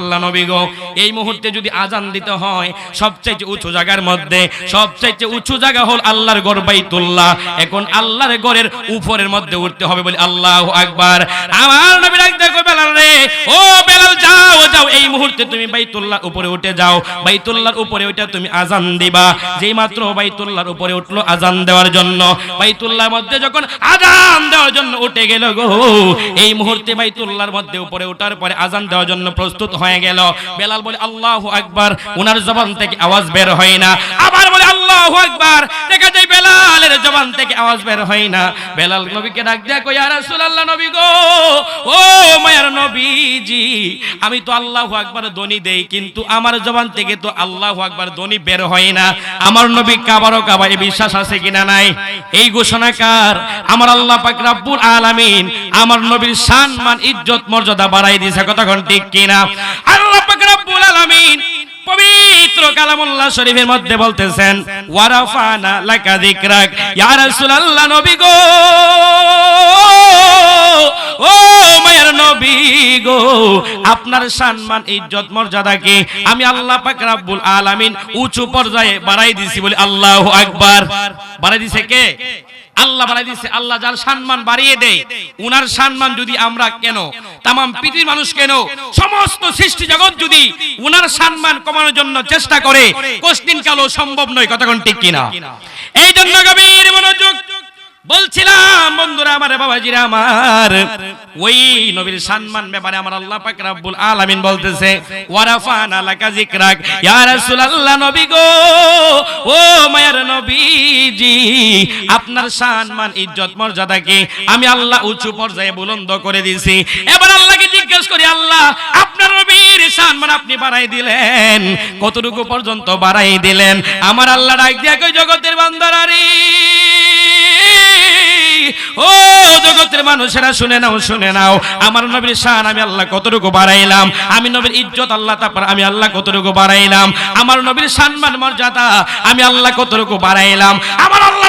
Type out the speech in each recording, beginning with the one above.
আল্লাহ নবী গো, এই মুহূর্তে যদি আজান দিতে হয় উঁচু জায়গার মধ্যে উঁচু জায়গা হল আল্লাহর গড় বাইতুল্লাহ। এখন আল্লাহর গড়ের উপরের মধ্যে উঠতে হবে বলে আল্লাহ আকবার। আমার নবী বেলাল রে? ও বেলাল, যাও যাও, এই মুহূর্তে তুমি বাইতুল্লাহর উপরে উঠে যাও। বাইতুল্লাহর উপরে ওইটা তুমি আজান দিবা। যেই মাত্র বাইতুল্লাহর উপরে উঠল আজান দেওয়ার জন্য। বাইতুল্লাহর মধ্যে যখন আজান দেওয়ার জন্য উঠে গেল গো, এই মুহূর্তে বাইতুল্লাহর মধ্যে উপরে ওঠার পরে আজান দেওয়ার জন্য প্রস্তুত হয়ে গেল। বেলাল বলে, আল্লাহ একবার উনার জবান থেকে আওয়াজ বের হয় না। আবার বলে, আল্লাহু আকবার। দেখা যায় বেলালের জবান থেকে আওয়াজ বের হয় না। বেলাল নবীকে ডাক কই ইয়া রাসূলুল্লাহ নবী গো, ও মায়ের নবীজি, আমি তো আল্লাহু আকবার ধ্বনি দেই, কিন্তু আমার জবান থেকে তো আল্লাহু আকবার ধ্বনি বের হয় না। আমার নবী কাবারও কাবা এই বিশ্বাস আছে কিনা নাই? এই ঘোষণাকার আমার আল্লাহ পাক রাব্বুল আলামিন আমার নবীর সম্মান ইজ্জত, মর্যাদা বাড়াই দিয়েছে। কতক্ষণ ঠিক কিনা? আল্লাহ পাক রাব্বুল আলামিন পবিত্র কালামুল্লাহ শরীফের মধ্যে বলতেছেন, ওয়ারাফানা লাকা যিকরাক। ইয়া রাসূলুল্লাহ, নবী গো। ও মায়ের নবী গো, আপনার সম্মান, ইজ্জত মর্যাদাকে আমি আল্লাহ পাক রাব্বুল আলামিন উঁচু পর্যায়ে বাড়াই দিছি বলে আল্লাহু আকবার। বাড়াই দিছে কে? আল্লাহ বাড়াই দিছে আল্লাহ যার সম্মান বাড়িয়ে দেয়, উনার সম্মান যদি আমরা কেন, তামাম পৃথিবীর মানুষ কেন, সমস্ত সৃষ্টি জগৎ যদি উনার সম্মান কমানোর জন্য চেষ্টা করে কোশ্চিন কালো সম্ভব নয় কতক্ষণ ঠিক কিনা? এই জন্য গভীর মনোযোগ বলছিলাম, বন্ধুরা আমার, বাবাজিরা আমার, ওই নবীর সম্মান ব্যাপারে আমার আল্লাহ পাক রব্বুল আলামিন বলতেছে, ওয়ারাফানা লাকা যিকরাক, ইয়া রাসূলুল্লাহ নবী গো, ও মায়ের নবীজি, আপনার সম্মান, ইজ্জত মর্যাদাকে আমি আল্লাহ উঁচু পর্যায়ে বুলন্দ করে দিয়েছি। এবার আল্লাহকে জিজ্ঞেস করি, আল্লাহ, আপনার নবীর সম্মান আপনি বাড়াই দিলেন? কতটুকু পর্যন্ত বাড়াই দিলেন? আমার আল্লাহ ডাক দিয়া কই জগতের বান্দারারি জগতের মানুষেরা শুনে নাও শুনে নাও। আমার নবীর শান আমি আল্লাহ কতটুকু বাড়াইলাম? আমি নবীর ইজ্জত আল্লাহ তারপর আমি আল্লাহ কতটুকু বাড়াইলাম? আমার নবীর সম্মান, মর্যাদা আমি আল্লাহ কতটুকু বাড়াইলাম? আমার আল্লাহ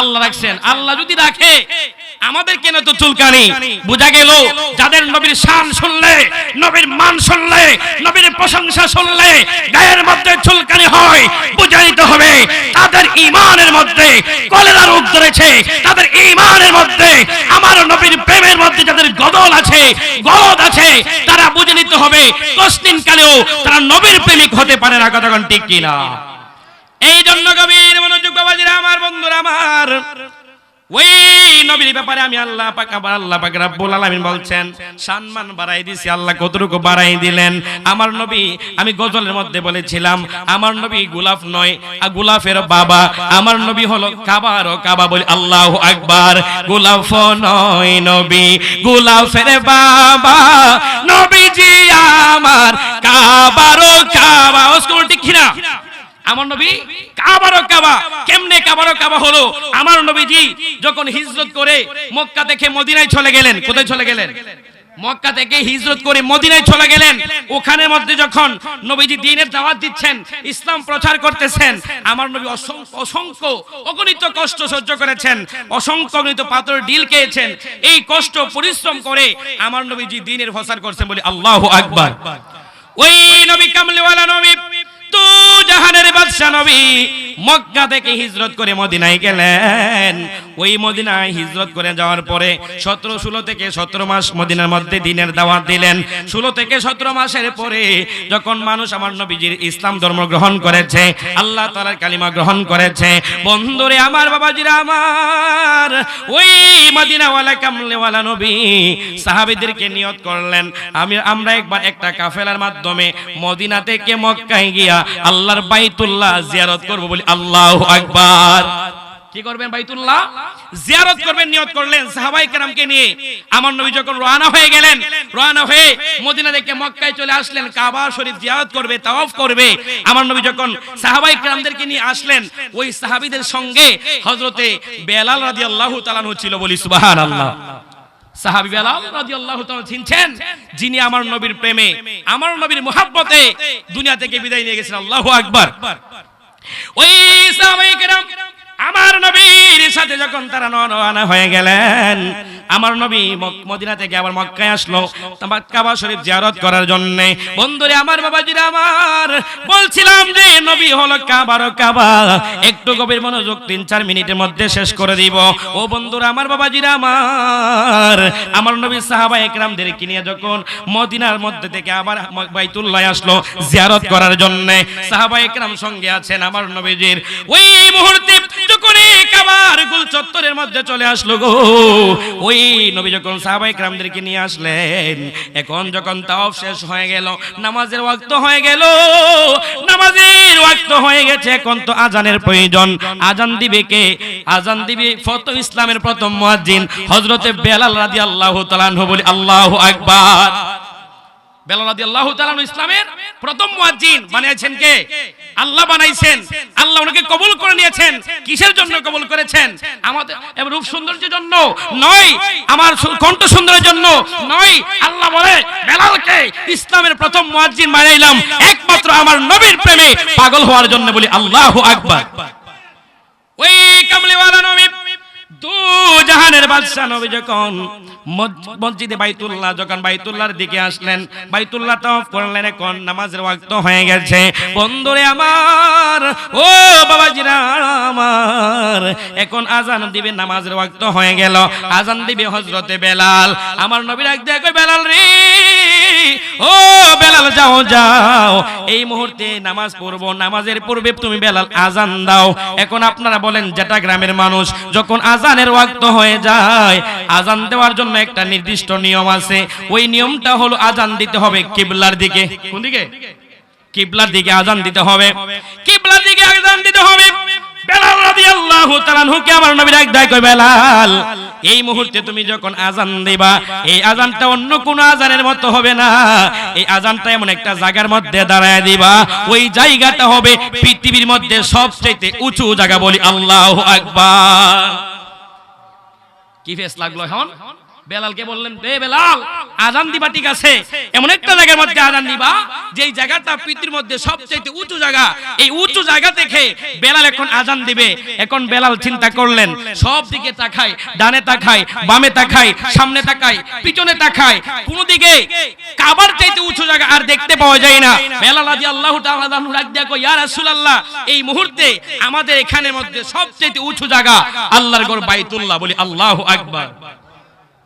আল্লাহ রাখছেন। আল্লাহ যদি রাখে, আমাদের কেন তো চুলকানি? বোঝা গেল, যাদের নবীর শান শুনলে, নবীর মান শুনলে, নবীর প্রশংসা শুনলে, গায়ের মধ্যে চুলকানি হয়, বুঝে নিতে হবে, তাদের ইমানের মধ্যে কলেরা রোগ ধরেছে, তাদের ইমানের মধ্যে আমার নবীর প্রেমের মধ্যে যাদের গদল আছে, গদ আছে, তারা বুঝে নিতে হবে কষ্টিন কালেও তারা নবীর প্রেমিক হতে পারে না? কতক্ষণ ঠিক কিনা? এই জন্য গভীর মনোযোগ বাবাজিরা আমার বন্ধুরা আমার। আল্লাহ আমার নবী, আমি গজলের মধ্যে বলেছিলাম, আমার নবী নয় বাবা। আমার নবী হলো কাবার ও কাবা বলি আল্লাহু আকবার। গোলাপ নয় নবী, গোলাপের বাবা। নবীজি আমার কাবার ও কাবা ওসকল ঠিক কিনা? আমার নবী কাবারও কাবা। কেমনে কাবারও কাবা হলো? আমার নবীজি যখন হিজরত করে মক্কা থেকে মদিনায় চলে গেলেন। কোথায় চলে গেলেন? মক্কা থেকে হিজরত করে মদিনায় চলে গেলেন। ওখানে মধ্যে যখন নবীজি দিনের দাওয়াত দিচ্ছেন, ইসলাম প্রচার করতেছেন, আমার নবী অসংখ্য অগণিত কষ্ট সহ্য করেছেন, অসংখ্য অগণিত পাথর ডিল খেয়েছেন। এই কষ্ট পরিশ্রম করে আমার নবীজি দিনের প্রচার করছেন বলি আল্লাহু আকবার। ওই নবী কামলিওয়ালা নবী, তো জাহানের বাদশা নবী মক্কা থেকে হিজরত করে মদিনায় গেলেন। ওই মদিনায় হিজরত করে যাওয়ার পরে সতেরো ষোলো থেকে সতেরো মাস মদিনার মধ্যে দিনের দাওয়াত দিলেন। ষোলো থেকে সতেরো মাসের পরে যখন মানুষ আমার নবীজির ইসলাম ধর্ম গ্রহণ করেছে, আল্লাহ তালার কালিমা গ্রহণ করেছে, বন্ধুরে আমার বাবাজিরা আমার, ওই মদিনাওয়ালা কামলেওয়ালা নবী সাহাবিদেরকে নিয়ত করলেন। আমি, আমরা একবার একটা কাফেলার মাধ্যমে মদিনা থেকে মক্কায় গিয়া আল্লাহর বাইতুল্লাহ জিয়ারত করব বলি আল্লাহু আকবার। কি করবেন বাইতুল্লাহ? জিয়ারত করবেন, নিয়ত করলেন সাহাবাই কেরামকে নিয়ে। আমার নবী যখন রওনা হয়ে গেলেন, রওনা হয়ে মদিনা থেকে মক্কায় চলে আসলেন, কাবা শরীফ জিয়ারত করবে, তাওয়াফ করবে। আমার নবী যখন সাহাবাই কেরামদেরকে নিয়ে আসলেন, ওই সাহাবীদের সঙ্গে হযরতে বেলাল রাদিয়াল্লাহু তাআলা ছিল বলি সুবহানাল্লাহ। সাহাবী বেলাল রাদিয়াল্লাহু তাআলা চিনছেন, যিনি আমার নবীর প্রেমে, আমার নবীর মোহাব্বতে দুনিয়া থেকে বিদায় নিয়ে গেছেন। আল্লাহু আকবার। ওই সাহাবায়ে আমার নবীর সাথে যখন তারা রওনা হয়ে গেলেন, আমার নবী মদিনা থেকে আবার মক্কায় আসলো কাবা শরীফ জিয়ারত করার জন্য। বন্ধুরে, আমার বাবাজিরা আমার, বলছিলাম যে নবী হলো কাবার কাবা। একটু গভীর মনোযোগ তিন চার মিনিটের মধ্যে শেষ করে দিব। ও বন্ধুরা, আমার বাবাজিরা আমার আমার নবী সাহাবা একরামদেরকে নিয়ে যখন মদিনার মধ্যে থেকে আবার বাইতুল্লাহ আসলো জিয়ারত করার জন্য, সাহাবা একরাম সঙ্গে আছেন আমার নবীজির। ওই মুহূর্তে গুল চত্বরের মধ্যে চলে আসলো গো। ওই নবী যখন সাহাবা একরামদেরকে নিয়ে আসলেন, এখন যখন শেষ হয়ে গেল, নামাজের ওয়াক্ত হয়ে গেল, নামাজের ওয়াক্ত হয়ে গেছে, এখন তো আজানের প্রয়োজন। আজান দিবে কে? আজান দিবে ফত ইসলামের প্রথম মুয়াজ্জিন, হযরতে বেলাল রাদিয়াল্লাহু তাআলা বলি, আল্লাহু আকবার। ইসলামের প্রথম আমাদের রূপ সৌন্দর্যের জন্য নয়, আমার কণ্ঠ জন্য নয়। আল্লাহ বলে ইসলামের প্রথম বানাইলাম। একমাত্র আমার নবীর প্রেমে পাগল হওয়ার জন্য বলি আল্লাহু আকবার ওই কামলিওয়ালা নবী দু জাহানের বাদশাহ নবী যখন মসজিদে বাইতুল্লাহ, যখন বাইতুল্লাহর দিকে আসলেন, বাইতুল্লাহ তফ করলেন, এখন নামাজের ওয়াক্ত হয়ে গেছে। বন্ধুরে আমার, ও বাবাজিরা আমার এখন আজান দিবে, নামাজের ওয়াক্ত হয়ে গেল। আজান দিবে হযরতে বেলাল। আমার নবী ডাক দেয় বেলাল রে, ও বেলাল, যাও যাও। এই মুহূর্তে নামাজ পড়ব, নামাজের পূর্বে তুমি বেলাল আজান দাও। এখন আপনারা বলেন, যেটা গ্রামের মানুষ, যখন আজানের ওয়াক্ত হয়ে যায়, আজান দেওয়ার জন্য একটা নির্দিষ্ট নিয়ম আছে। ওই নিয়মটা হলো আজান দিতে হবে কিবলার দিকে। কোন দিকে? কিবলার দিকে আজান দিতে হবে। কিবলার দিকে আজান দিতে হবে। অন্য কোন আজানের মতো হবে না। এই আজানটা এমন একটা জায়গার মধ্যে দাঁড়ায় দিবা। ওই জায়গাটা হবে পৃথিবীর মধ্যে সবচেয়ে উঁচু জায়গা বলি আল্লাহু আকবার। কি ফেস লাগল এখন? বেলালকে বললেন, রে বেলাল, আজান দিবা ঠিক আছে। এমন একটা জায়গার মধ্যে আজান দিবা, যেই জায়গাটা পৃথিবীর মধ্যে সবচেয়ে উঁচু জায়গা। এই উঁচু জায়গা থেকে বেলাল এখন আজান দিবে। এখন বেলাল চিন্তা করলেন, সব দিকে তাকায়, ডানে তাকায়, বামে তাকায়, সামনে তাকায়, পিছনে তাকায়। কোন দিকে কাবার চাইতে উঁচু জায়গা আর দেখতে পাওয়া যায় না। বেলাল আনহু ডাক দিয়া কই ইয়া রাসূলুল্লাহ, এই মুহূর্তে আমাদের এখানের মধ্যে সবচেয়ে উঁচু জায়গা আল্লাহর ঘর বাইতুল্লাহ বলি আল্লাহু আকবার।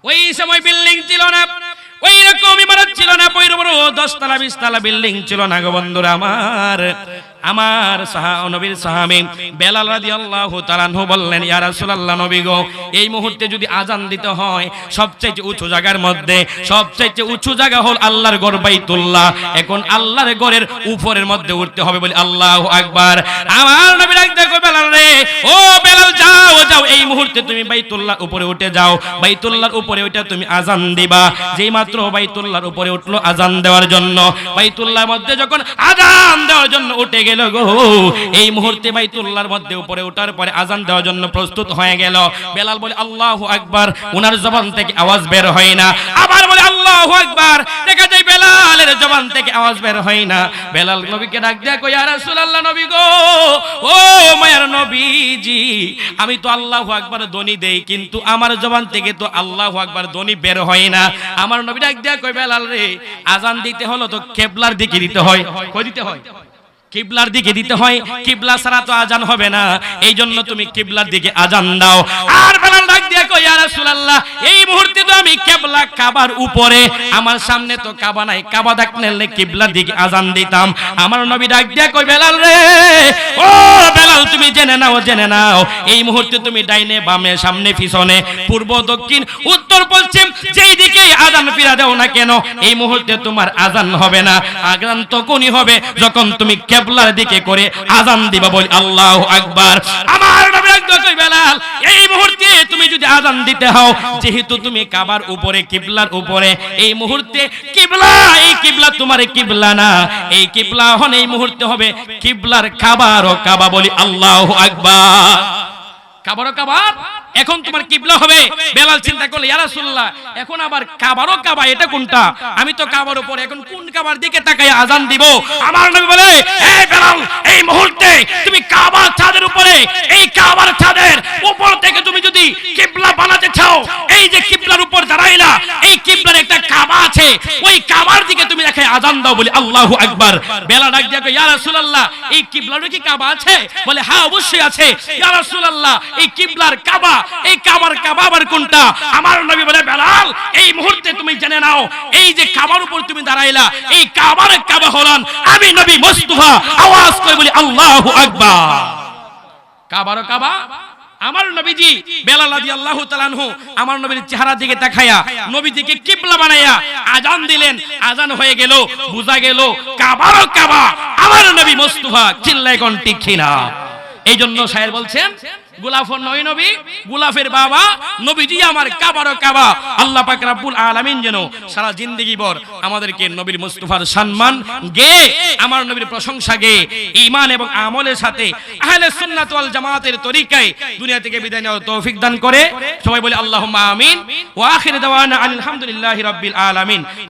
ওই সময় বিল্ডিং ছিল না। ওই রকম ইমারত ছিল না ওই দশতলা, বিশতলা বিল্ডিং ছিল না গো বন্ধুরা আমার। আমার সাহা নবীর সাহাবী বেলাল রাদিয়াল্লাহু তাআলা আনহু বললেন, ইয়া রাসূলুল্লাহ নবী গো, এই মুহূর্তে যদি আজান দিতে হয় সবচেয়ে উঁচু জায়গার মধ্যে সবচেয়ে উঁচু জায়গা হল আল্লাহর ঘর বাইতুল্লাহ। এখন আল্লাহর ঘরের উপরের মধ্যে উঠতে হবে বলে আল্লাহু আকবার। আমার নবী দেখো, বেলাল রে, ও বেলাল, যাও যাও, এই মুহূর্তে তুমি বাইতুল্লাহ উপরে উঠে যাও। বাইতুল্লাহর উপরে ওইটা তুমি আজান দিবা। যেই মাত্র বাইতুল্লাহর উপরে উঠল আজান দেওয়ার জন্য। বাইতুল্লাহর মধ্যে যখন আজান দেওয়ার জন্য উঠে গেল গো। এই মুহূর্তে বাইতুল্লাহর মধ্যে উপরে ওঠার পরে আজান দেওয়ার জন্য প্রস্তুত হয়ে গেল। বেলাল বলে, আল্লাহু আকবার। ওনার জবান থেকে আওয়াজ বের হয় না। আবার বলে, আল্লাহু আকবার। দেখা যায় বেলালের জবান থেকে আওয়াজ বের হয় না। বেলাল নবীকে ডাক দেয়া কই ইয়া রাসূলুল্লাহ নবী গো। ও মায়ার নবীজি, আমি তো আল্লাহু আকবার ধ্বনি দেই, কিন্তু আমার জবান থেকে তো আল্লাহু আকবার ধ্বনি বের হয় না। আমার নবী ডাক দেয়া কই বেলাল রে, আজান দিতে হলো তো কেবলার দিকে দিতে হয়, কই দিতে হয়? কিবলার দিকে দিতে হয়, কিবলা ছাড়া তো আজান হবে না। এই জন্য তুমি কিবলার দিকে আজান দাও। আর বেলাল দিয়ে ইয়া রাসূলুল্লাহ, এই মুহূর্তে তো আমি কিবলা কাবার উপরে, আমার সামনে তো কাবা নাই, কাবা দেখলে কিবলার দিকে আজান দিতাম। আমার নবী ডাক দিয়ে কই বেলাল রে, ও বেলাল, তুমি জেনে নাও জেনে নাও, এই মুহূর্তে তুমি ডাইনে বামে, সামনে পিছনে, পূর্ব, দক্ষিণ, উত্তর, পশ্চিম, যেই দিকে আজান ফিরা দাও না কেন, এই মুহূর্তে তোমার আজান হবে না। আজান তখনই হবে যখন তুমি কেবলার দিকে করে আজান দিবা বলি, আল্লাহু আকবার। আমার নবী এই মুহূর্তে তুমি যদি আজান দিতে হও, যেহেতু তুমি কাবার উপরে, কিবলার উপরে, এই মুহূর্তে কিবলা, এই কিবলা তোমার কিবলা না, এই কিবলা হন এই মুহূর্তে হবে কিবলার কাবার ও কাবা বলি আল্লাহ আকবার। কাবারও কাবার এখন তোমার কিবলা হবে। বেলাল চিন্তা করলে ইয়া রাসূলুল্লাহ এখন আবার কাবারও কাবা এটা কোনটা? আমি তো কাবার উপরে এখন কোন কাবার দিকে তাকাই আজান দিব? আমার নবী বলে এই বেলাল এই মুহূর্তে তুমি কাবার ছাদের উপরে এই কাবার ছাদের উপর থেকে তুমি যদি কিবলা বানাতে চাও এই যে কিবলার উপর দাঁড়াইলা এই কিবলার একটা কাবা আছে ওই কাবার দিকে তুমি দেখে আজান দাও বলে, আল্লাহু আকবার। বেলা ডাক দিয়ে ইয়া রাসূলুল্লাহ, এই কিবলারও কি কাবা আছে? বলে হ্যাঁ অবশ্যই আছে। ইয়া রাসূলুল্লাহ, এই কিবলার কাবা, এই কাবার কাবা আবার কোনটা? আমার নবী বলে, বেলাল, এই মুহূর্তে তুমি জেনে নাও, এই যে কাবার উপর তুমি দাঁড়াইলা, এই কাবার কাবা হলান আমি নবী মুস্তাফা। আওয়াজ করে বলি, আল্লাহু আকবার। কাবার কাবা আমার নবীজি বেলাল রাদিয়াল্লাহু তাআলা আনহু আমার নবীর চেহারা দিকে তাকায়া নবীজিকে কিবলা বানায়া আজান দিলেন। আজান হয়ে গেল, বুঝা গেল, কাবার কাবা, আমার নবী মুস্তাফা চিল্লায় কোন খিলা এই জন্য শায়ের বলছেন, গুলাফর নয় নবী, গুলাফের বাবা নবীজি আমার কাবার কাবা। আল্লাহ পাক রাব্বুল আলামিন যেন সারা জিন্দেগি ভর আমাদেরকে নবীর মুস্তাফার সম্মান গে, আমার নবীর প্রশংসা গে, ঈমান এবং আমলের সাথে আহলে সুন্নাত ওয়াল জামাতের তরিকায় দুনিয়া থেকে বিদায় নেওয়ার তৌফিক দান করে। সবাই বলে আল্লাহুম্মা আমিন। ওয়া আখির দাওয়ানা আলহামদুলিল্লাহি রাব্বিল আলামিন।